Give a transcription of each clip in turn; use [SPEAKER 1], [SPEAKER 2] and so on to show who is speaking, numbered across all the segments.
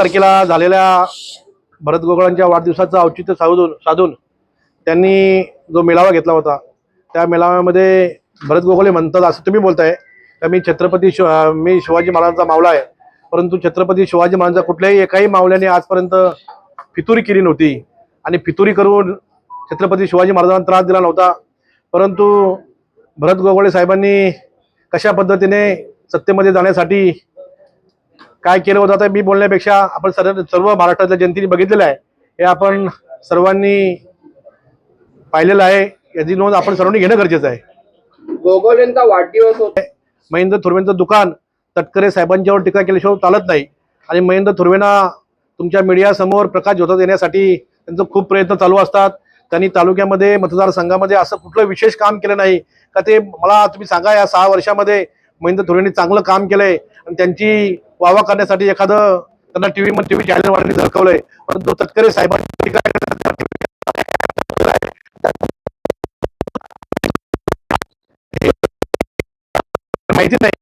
[SPEAKER 1] तारखेला झालेल्या भरत गोगळांच्या वाढदिवसाचं औचित्य साधून साधून त्यांनी जो मेळावा घेतला होता त्या मेळाव्यामध्ये भरत गोगोले म्हणतात असं तुम्ही बोलताय का मी छत्रपती शिव मी शिवाजी महाराजांचा मावळा आहे. परंतु छत्रपती शिवाजी महाराजांचा कुठल्याही एकाही मावल्याने आजपर्यंत फितुरी केली नव्हती. आणि फितुरी करून छत्रपती शिवाजी महाराजांना त्रास दिला नव्हता. परंतु भरत गोगोळे साहेबांनी कशा पद्धतीने सत्तेमध्ये जाण्यासाठी काय केलं होतं आता मी बोलण्यापेक्षा आपण सर्व सर्व महाराष्ट्रातल्या जनतेने बघितलेलं आहे. हे आपण सर्वांनी पाहिलेलं आहे. याची नोंद आपण सर्वांनी घेणं गरजेचं आहे.
[SPEAKER 2] गोगोलेंचा वाढदिवस होता
[SPEAKER 1] महेंद्र थोरवेंचं दुकान तटकरे साहेबांच्यावर टीका केल्याशिवाय चालत नाही. आणि महेंद्र थोरवेंना तुमच्या मीडियासमोर प्रकाश झोतात येण्यासाठी त्यांचं खूप प्रयत्न चालू असतात. त्यांनी तालुक्यामध्ये मतदारसंघामध्ये असं कुठलं विशेष काम केलं नाही. का ते मला तुम्ही सांगा या सहा वर्षामध्ये महेंद्र थोरवेंनी चांगलं काम केलंय. आणि त्यांची वावा करण्यासाठी एखादं त्यांना टीव्ही मध्ये टीव्ही चॅनलवाल्यांनी दाखवलंय परंतु तटकरे साहेबांनी टीका माहिती नाही.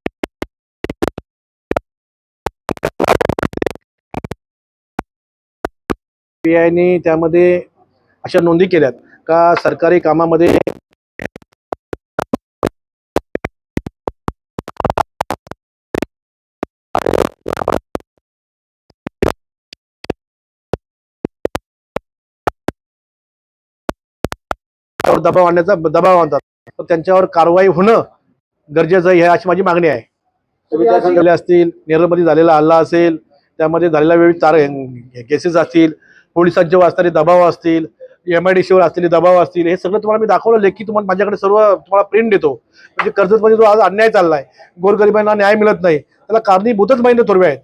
[SPEAKER 1] पी आयने त्यामध्ये अशा नोंदी केल्यात का सरकारी कामामध्ये त्यावर दबाव आणण्याचा दबाव आणतात. तर त्यांच्यावर कारवाई होणं गरजेचं आहे अशी माझी मागणी आहे. झाले असतील नेरळमध्ये झालेला हल्ला असेल त्यामध्ये झालेल्या वेळी चार केसेस असतील पोलिसांच्यावर असणारे दबाव असतील एम आय डी सीवर असलेले दबाव असतील हे सगळं तुम्हाला मी दाखवलं लेखी तुम्हाला माझ्याकडे सर्व तुम्हाला प्रिंट देतो. म्हणजे कर्जतमध्ये जो आज अन्याय चाललाय गोरगरिबांना न्याय मिळत नाही त्याला कारणीभूतच महेंद्र थोरवे आहेत.